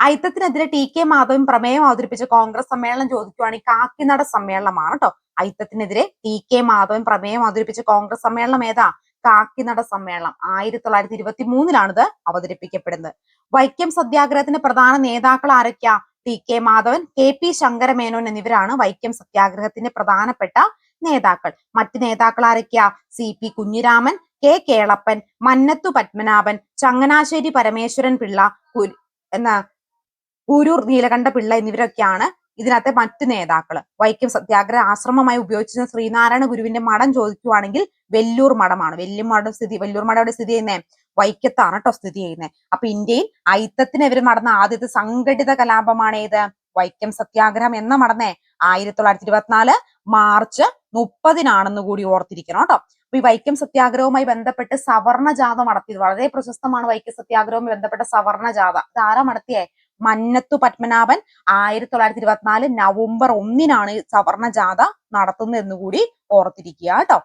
ഐത്തത്തിനെതിരെ ടി കെ മാധവൻ പ്രമേയം അവതരിപ്പിച്ച കോൺഗ്രസ് സമ്മേളനം ചോദിക്കുവാണെങ്കിൽ കാക്കിനട സമ്മേളനമാണ് കേട്ടോ അയിത്തത്തിനെതിരെ ടി കെ മാധവൻ പ്രമേയം അവതരിപ്പിച്ച കോൺഗ്രസ് സമ്മേളനം ഏതാ? കാക്കിനട സമ്മേളനം. ആയിരത്തി തൊള്ളായിരത്തി ഇരുപത്തി മൂന്നിലാണ് അവതരിപ്പിക്കപ്പെടുന്നത്. വൈക്കം സത്യാഗ്രഹത്തിന്റെ പ്രധാന നേതാക്കൾ ആരൊക്കെയാ? T K Madhavan K P Sankara Menon എന്നിവരാണ് വൈക്കം സത്യാഗ്രഹത്തിന്റെ പ്രധാനപ്പെട്ട നേതാക്കൾ. മറ്റ് നേതാക്കൾ ആരൊക്കെയാ? C P Kunhiraman K Kelappan Mannathu Padmanabhan Changanassery Parameswaran Pillai എന്നാ ഊരൂർ നീലകണ്ഠ പിള്ള എന്നിവരൊക്കെയാണ് ഇതിനകത്തെ മറ്റു നേതാക്കൾ വൈക്കം സത്യാഗ്രഹ ആശ്രമമായി ഉപയോഗിച്ചിരുന്ന ശ്രീനാരായണ ഗുരുവിന്റെ മഠം ചോദിക്കുവാണെങ്കിൽ വെല്ലൂർ മഠമാണ്. വെല്ലൂർ മഠം സ്ഥിതി വെല്ലൂർ മഠം അവിടെ സ്ഥിതി ചെയ്യുന്നത് വൈക്കത്താണ് കേട്ടോ സ്ഥിതി ചെയ്യുന്നത് അപ്പൊ ഇന്ത്യയിൽ ഐത്തത്തിനെതിരെ നടന്ന ആദ്യത്തെ സംഘടിത കലാപമാണ് ഏത്? വൈക്കം സത്യാഗ്രഹം എന്ന മടന്നേ ആയിരത്തി തൊള്ളായിരത്തി ഇരുപത്തിനാല് മാർച്ച് മുപ്പതിനാണെന്ന് കൂടി ഓർത്തിരിക്കണം കേട്ടോ. അപ്പൊ ഈ വൈക്കം സത്യാഗ്രഹവുമായി ബന്ധപ്പെട്ട് സവർണ ജാഥ നടത്തിയത്. വളരെ പ്രശസ്തമാണ് വൈക്കം സത്യാഗ്രഹവുമായി ബന്ധപ്പെട്ട സവർണ ജാഥ. ആരാ നടത്തിയേ? മന്നത്തു പത്മനാഭൻ ആയിരത്തി തൊള്ളായിരത്തി ഇരുപത്തിനാല് നവംബർ ഒന്നിനാണ് സവർണ ജാഥ നടത്തുന്നത് കൂടി ഓർത്തിരിക്കുക കേട്ടോ.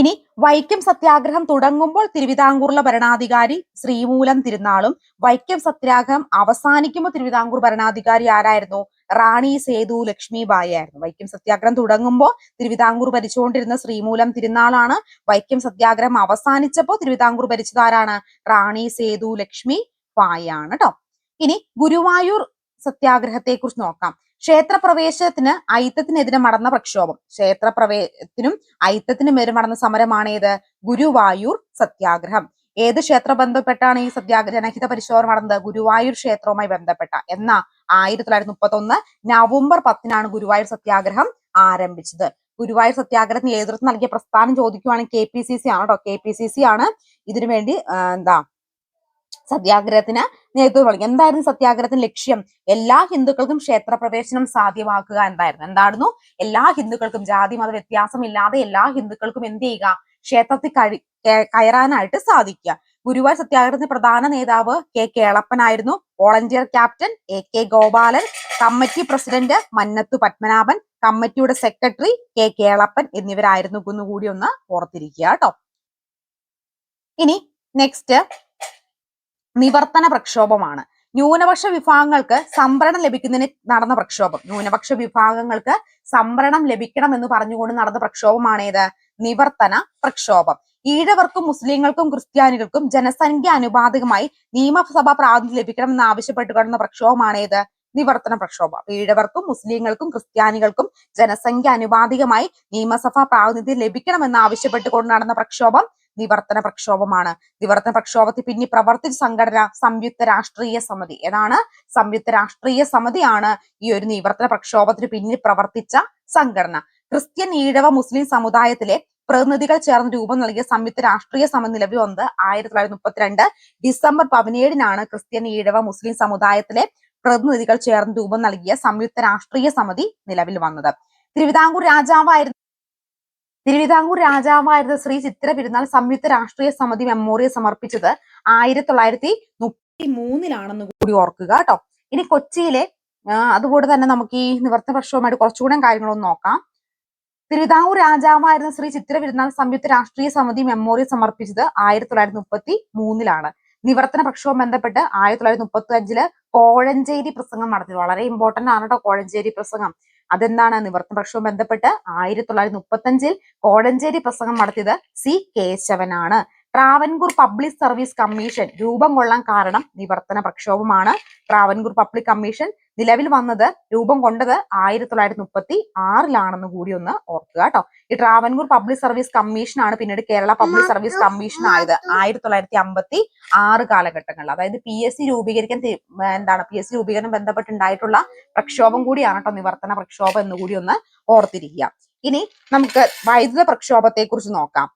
ഇനി വൈക്കം സത്യാഗ്രഹം തുടങ്ങുമ്പോൾ തിരുവിതാംകൂറിലെ ഭരണാധികാരി ശ്രീമൂലം തിരുനാളും വൈക്കം സത്യാഗ്രഹം അവസാനിക്കുമ്പോൾ തിരുവിതാംകൂർ ഭരണാധികാരി ആരായിരുന്നു? റാണി സേതു ലക്ഷ്മിബായി ആയിരുന്നു. വൈക്കം സത്യാഗ്രഹം തുടങ്ങുമ്പോൾ തിരുവിതാംകൂർ ഭരിച്ചുകൊണ്ടിരുന്ന ശ്രീമൂലം തിരുനാളാണ്. വൈക്കം സത്യാഗ്രഹം അവസാനിച്ചപ്പോൾ തിരുവിതാംകൂർ ഭരിച്ചത് ആരാണ്? റാണി സേതു ലക്ഷ്മി ബായി ആണ് കേട്ടോ ഇനി ഗുരുവായൂർ സത്യാഗ്രഹത്തെ കുറിച്ച് നോക്കാം. ക്ഷേത്രപ്രവേശനത്തിന് ഐത്തത്തിനെതിരെ നടന്ന പ്രക്ഷോഭം. ക്ഷേത്രപ്രവേശത്തിനും ഐത്തത്തിനും എതിരെ നടന്ന സമരമാണ് ഏത്? ഗുരുവായൂർ സത്യാഗ്രഹം. ഏത് ക്ഷേത്ര ബന്ധപ്പെട്ടാണ് ഈ സത്യാഗ്രഹ ജനഹിത പരിശോധന നടന്നത്? ഗുരുവായൂർ ക്ഷേത്രവുമായി ബന്ധപ്പെട്ട. എന്ന ആയിരത്തി തൊള്ളായിരത്തി മുപ്പത്തി ഒന്ന് നവംബർ പത്തിനാണ് ഗുരുവായൂർ സത്യാഗ്രഹം ആരംഭിച്ചത്. ഗുരുവായൂർ സത്യാഗ്രഹത്തിന് നേതൃത്വം നൽകിയ പ്രസ്ഥാനം ചോദിക്കുവാണെങ്കിൽ കെ പി സി സി ആണ് കേട്ടോ കെ പി സി സി ആണ്. ഇതിനു വേണ്ടി എന്താ സത്യാഗ്രഹത്തിന് നേതൃത്വം നൽകി എന്തായിരുന്നു സത്യാഗ്രഹത്തിന്റെ ലക്ഷ്യം? എല്ലാ ഹിന്ദുക്കൾക്കും ക്ഷേത്രപ്രവേശനം സാധ്യമാക്കുക എന്തായിരുന്നു? എന്തായിരുന്നു? എല്ലാ ഹിന്ദുക്കൾക്കും ജാതി മത വ്യത്യാസമില്ലാതെ എല്ലാ ഹിന്ദുക്കൾക്കും എന്ത് ചെയ്യുക? ക്ഷേത്രത്തിൽ കഴി കയറാനായിട്ട് സാധിക്കുക. ഗുരുവായൂർ സത്യാഗ്രഹത്തിന്റെ പ്രധാന നേതാവ് K. കേളപ്പനായിരുന്നു volunteer captain A. K. Gopalan committee president Mannathu Padmanabhan കമ്മിറ്റിയുടെ സെക്രട്ടറി കെ. കേളപ്പൻ എന്നിവരായിരുന്നു കൂടി ഒന്ന് ഓർത്തിരിക്കുക കേട്ടോ. ഇനി നെക്സ്റ്റ് നിവർത്തന പ്രക്ഷോഭമാണ്. ന്യൂനപക്ഷ വിഭാഗങ്ങൾക്ക് സംവരണം ലഭിക്കുന്നതിന് നടന്ന പ്രക്ഷോഭം. ന്യൂനപക്ഷ വിഭാഗങ്ങൾക്ക് സംവരണം ലഭിക്കണം എന്ന് പറഞ്ഞുകൊണ്ട് നടന്ന പ്രക്ഷോഭമാണ് ഏത്? നിവർത്തന പ്രക്ഷോഭം. ഈഴവർക്കും മുസ്ലിങ്ങൾക്കും ക്രിസ്ത്യാനികൾക്കും ജനസംഖ്യ അനുപാതികമായി നിയമസഭാ പ്രാതിനിധ്യം ലഭിക്കണം ആവശ്യപ്പെട്ടുകൊണ്ടുന്ന പ്രക്ഷോഭമാണ് ഏത്? നിവർത്തന പ്രക്ഷോഭം. ഈഴവർക്കും മുസ്ലിങ്ങൾക്കും ക്രിസ്ത്യാനികൾക്കും ജനസംഖ്യ അനുപാതികമായി നിയമസഭാ പ്രാതിനിധ്യം ലഭിക്കണമെന്ന് ആവശ്യപ്പെട്ടുകൊണ്ട് നടന്ന പ്രക്ഷോഭം നിവർത്തന പ്രക്ഷോഭമാണ്. നിവർത്തന പ്രക്ഷോഭത്തിൽ പിന്നെ പ്രവർത്തിച്ച സംഘടന സംയുക്ത രാഷ്ട്രീയ സമിതി. ഏതാണ്? സംയുക്ത രാഷ്ട്രീയ സമിതിയാണ് ഈ ഒരു നിവർത്തന പ്രക്ഷോഭത്തിന് പിന്നിൽ പ്രവർത്തിച്ച സംഘടന. ക്രിസ്ത്യൻ ഈഴവ മുസ്ലിം സമുദായത്തിലെ പ്രതിനിധികൾ ചേർന്ന് രൂപം നൽകിയ സംയുക്ത രാഷ്ട്രീയ സമിതി നിലവിൽ വന്നത് ആയിരത്തി തൊള്ളായിരത്തി മുപ്പത്തിരണ്ട് ഡിസംബർ പതിനേഴിനാണ് ക്രിസ്ത്യൻ ഈഴവ മുസ്ലിം സമുദായത്തിലെ പ്രതിനിധികൾ ചേർന്ന് രൂപം നൽകിയ സംയുക്ത രാഷ്ട്രീയ സമിതി നിലവിൽ വന്നത്. തിരുവിതാംകൂർ രാജാവായിരുന്നു തിരുവിതാംകൂർ രാജാവായിരുന്ന ശ്രീ ചിത്ര പെരുന്നാൾ സംയുക്ത രാഷ്ട്രീയ സമിതി മെമ്മോറിയൽ സമർപ്പിച്ചത് ആയിരത്തി തൊള്ളായിരത്തി മുപ്പത്തി മൂന്നിലാണെന്ന് കൂടി ഓർക്കുക കേട്ടോ. ഇനി കൊച്ചിയിലെ അതുകൂടെ തന്നെ നമുക്ക് ഈ നിവർത്തന പ്രശ്നവുമായിട്ട് കുറച്ചുകൂടെ കാര്യങ്ങളൊന്ന് നോക്കാം. തിരുവിതാംകൂർ രാജാവായിരുന്ന ശ്രീ ചിത്ര പെരുന്നാൾ സംയുക്ത രാഷ്ട്രീയ സമിതി മെമ്മോറിയൽ സമർപ്പിച്ചത് ആയിരത്തി തൊള്ളായിരത്തി മുപ്പത്തി മൂന്നിലാണ് നിവർത്തന പ്രക്ഷോഭം ബന്ധപ്പെട്ട് ആയിരത്തി തൊള്ളായിരത്തി മുപ്പത്തി അഞ്ചിൽ കോഴഞ്ചേരി പ്രസംഗം നടത്തി. വളരെ ഇമ്പോർട്ടന്റ് ആണ് കേട്ടോ കോഴഞ്ചേരി പ്രസംഗം. അതെന്താണ്? നിവർത്തന പക്ഷവും ബന്ധപ്പെട്ട് ആയിരത്തി തൊള്ളായിരത്തി മുപ്പത്തി അഞ്ചിൽ കോഴഞ്ചേരി പ്രസംഗം നടത്തിയത് സി. കേശവനാണ് ട്രാവൻകൂർ പബ്ലിക് സർവീസ് കമ്മീഷൻ രൂപം കൊള്ളാൻ കാരണം നിവർത്തന പ്രക്ഷോഭമാണ്. ട്രാവൻകൂർ പബ്ലിക് കമ്മീഷൻ നിലവിൽ വന്നത് രൂപം കൊണ്ടത് ആയിരത്തി തൊള്ളായിരത്തി മുപ്പത്തി ആറിലാണെന്ന് കൂടി ഒന്ന് ഓർക്കുക കേട്ടോ. ഈ ട്രാവൻകൂർ പബ്ലിക് സർവീസ് കമ്മീഷൻ ആണ് പിന്നീട് കേരള പബ്ലിക് സർവീസ് കമ്മീഷൻ ആയത് ആയിരത്തി തൊള്ളായിരത്തി അമ്പത്തി ആറ് കാലഘട്ടങ്ങളിൽ. അതായത് പി എസ് സി രൂപീകരിക്കാൻ എന്താണ് പി എസ് സി രൂപീകരണം ബന്ധപ്പെട്ടുണ്ടായിട്ടുള്ള പ്രക്ഷോഭം കൂടിയാണ് കേട്ടോ നിവർത്തന പ്രക്ഷോഭം എന്ന് കൂടി ഒന്ന് ഓർത്തിരിക്കുക. ഇനി നമുക്ക് വൈദ്യുത പ്രക്ഷോഭത്തെ കുറിച്ച് നോക്കാം.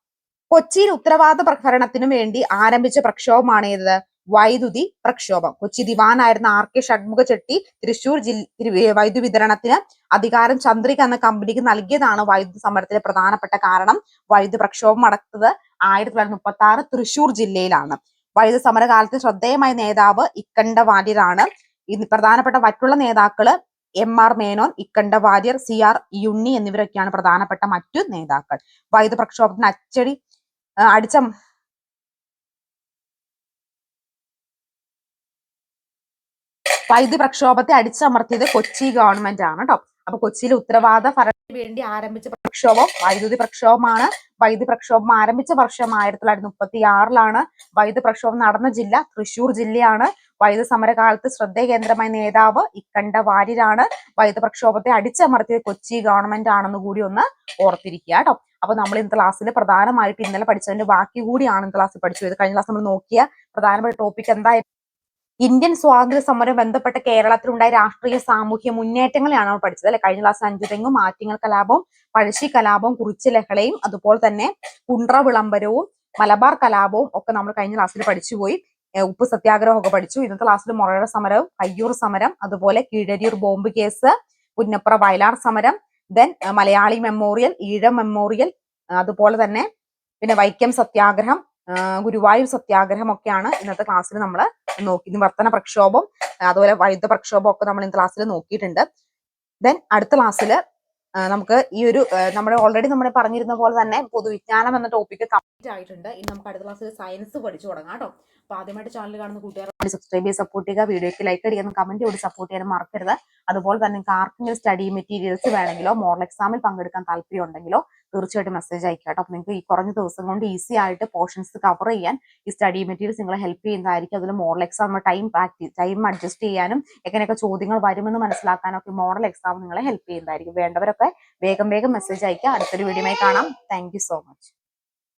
കൊച്ചിയിൽ ഉത്തരവാദ പ്രഹരണത്തിനു വേണ്ടി ആരംഭിച്ച പ്രക്ഷോഭമാണ് ഏത്? വൈദ്യുതി പ്രക്ഷോഭം. കൊച്ചി ദിവാൻ ആയിരുന്ന ആർ കെ ഷഡ്മുഖ ചെട്ടി തൃശൂർ ജില്ല വൈദ്യുതി വിതരണത്തിന് അധികാരം ചന്ദ്രിക എന്ന കമ്പനിക്ക് നൽകിയതാണ് വൈദ്യുതി സമരത്തിലെ പ്രധാനപ്പെട്ട കാരണം. വൈദ്യുതി പ്രക്ഷോഭം നടത്തത് ആയിരത്തി തൊള്ളായിരത്തി മുപ്പത്തി ആറ് തൃശൂർ ജില്ലയിലാണ്. വൈദ്യുതി സമരകാലത്ത് ശ്രദ്ധേയമായ നേതാവ് ഇക്കണ്ട വാര്യരാണ്. പ്രധാനപ്പെട്ട മറ്റുള്ള നേതാക്കൾ M R Menon Ikkanda Warrier C R Unni എന്നിവരൊക്കെയാണ് പ്രധാനപ്പെട്ട മറ്റു നേതാക്കൾ. വൈദ്യുതി പ്രക്ഷോഭത്തിന് അച്ചടി അടിച്ച വൈദ്യുതി പ്രക്ഷോഭത്തെ അടിച്ചമർത്തിയത് കൊച്ചി ഗവൺമെന്റ് ആണ് കേട്ടോ അപ്പൊ കൊച്ചിയിൽ ഉത്തരവാദ ഭരണത്തിന് വേണ്ടി ആരംഭിച്ച പ്രക്ഷോഭം വൈദ്യുതി പ്രക്ഷോഭമാണ്. വൈദ്യുതി പ്രക്ഷോഭം ആരംഭിച്ച വർഷം ആയിരത്തി തൊള്ളായിരത്തി മുപ്പത്തി ആറിലാണ് വൈദ്യുതി പ്രക്ഷോഭം നടന്ന ജില്ല തൃശൂർ ജില്ലയാണ്. വൈദ്യുതി സമരകാലത്ത് ശ്രദ്ധേയകേന്ദ്രമായ നേതാവ് ഇക്കണ്ട വാര്യരാണ്. വൈദ്യുതി പ്രക്ഷോഭത്തെ അടിച്ചമർത്തിയത് കൊച്ചി ഗവൺമെന്റ് ആണെന്ന് കൂടി ഒന്ന് ഓർത്തിരിക്കുക കേട്ടോ. അപ്പൊ നമ്മൾ ഇന്നത്തെ ക്ലാസ്സിൽ പ്രധാനമായിട്ട് ഇന്നലെ പഠിച്ചതിന്റെ ബാക്കി കൂടിയാണ് ഇന്നത്തെ ക്ലാസ്സിൽ പഠിച്ചു കഴിഞ്ഞ ക്ലാസ് നമ്മൾ നോക്കിയ പ്രധാനപ്പെട്ട ടോപ്പിക് എന്തായിരുന്നു ഇന്ത്യൻ സ്വാതന്ത്ര്യ സമരം ബന്ധപ്പെട്ട കേരളത്തിലുണ്ടായ രാഷ്ട്രീയ സാമൂഹ്യ മുന്നേറ്റങ്ങളെയാണ് നമ്മൾ പഠിച്ചത് അല്ലെ? കഴിഞ്ഞ ക്ലാസ് അഞ്ചുതെങ്ങും ആറ്റിങ്ങൽ കലാപവും പഴശ്ശി കലാപവും കുറിച്ച് അതുപോലെ തന്നെ കുണ്ട്ര വിളംബരവും മലബാർ കലാപവും ഒക്കെ നമ്മൾ കഴിഞ്ഞ ക്ലാസ്സിൽ പഠിച്ചുപോയി പോയി. ഉപ്പ് സത്യാഗ്രഹം ഒക്കെ പഠിച്ചു. ഇന്നത്തെ ക്ലാസ്സിൽ മൊറയുടെ സമരവും കയ്യൂർ സമരം അതുപോലെ കീഴരിയൂർ ബോംബ് കേസ് പുന്നപ്ര വയലാർ സമരം ദെൻ മലയാളി മെമ്മോറിയൽ ഈഴ മെമ്മോറിയൽ അതുപോലെ തന്നെ പിന്നെ വൈക്കം സത്യാഗ്രഹം ഗുരുവായൂർ സത്യാഗ്രഹം ഒക്കെയാണ് ഇന്നത്തെ ക്ലാസ്സിൽ നമ്മൾ നോക്കി. നിവർത്തന പ്രക്ഷോഭം അതുപോലെ വൈദ്യുത പ്രക്ഷോഭം ഒക്കെ നമ്മൾ ഇന്ന് ക്ലാസ്സിൽ നോക്കിയിട്ടുണ്ട്. ദെൻ അടുത്ത ക്ലാസ്സിൽ നമുക്ക് ഈ ഒരു നമ്മൾ ഓൾറെഡി നമ്മൾ പറഞ്ഞിരുന്ന പോലെ തന്നെ പൊതുവിജ്ഞാനം എന്ന ടോപ്പിക് കംപ്ലീറ്റ് ആയിട്ടുണ്ട്. ഇനി നമുക്ക് അടുത്ത ക്ലാസ്സിൽ സയൻസ് പഠിച്ചു തുടങ്ങാം കേട്ടോ. അപ്പൊ ആദ്യമായിട്ട് ചാനൽ കാണുന്ന കൂട്ടുകാർ സബ്സ്ക്രൈബ് ചെയ്ത് സപ്പോർട്ട് ചെയ്യുക. വീഡിയോക്ക് ലൈക്ക് അടിക്കുന്ന കമന്റ് കൂടി സപ്പോർട്ട് ചെയ്യാൻ മറക്കരുത്. അതുപോലെ തന്നെ നിങ്ങൾക്ക് ആർക്കെങ്കിലും സ്റ്റഡി മെറ്റീരിയൽസ് വേണമെങ്കിലോ മോഡൽ എക്സാമിൽ പങ്കെടുക്കാൻ താല്പര്യം ഉണ്ടെങ്കിലോ തീർച്ചയായിട്ടും മെസ്സേജ് അയക്കുക കേട്ടോ നിങ്ങൾക്ക് ഈ കുറഞ്ഞ ദിവസം കൊണ്ട് ഈസി ആയിട്ട് പോർഷൻസ് കവർ ചെയ്യാൻ ഈ സ്റ്റഡി മെറ്റീരിയൽസ് നിങ്ങളെ ഹെൽപ്പ് ചെയ്യുന്നതായിരിക്കും. അതിൽ model exam time practice time adjust ചെയ്യാനും എങ്ങനെയൊക്കെ ചോദ്യങ്ങൾ വരുമെന്ന് മനസ്സിലാക്കാനൊക്കെ മോഡൽ എക്സാം നിങ്ങളെ ഹെൽപ്പ് ചെയ്യുന്നതായിരിക്കും. വേണ്ടവരൊക്കെ വേഗം വേഗം മെസ്സേജ് അയക്കുക അടുത്തൊരു വീഡിയോയിൽ കാണാം. Thank so much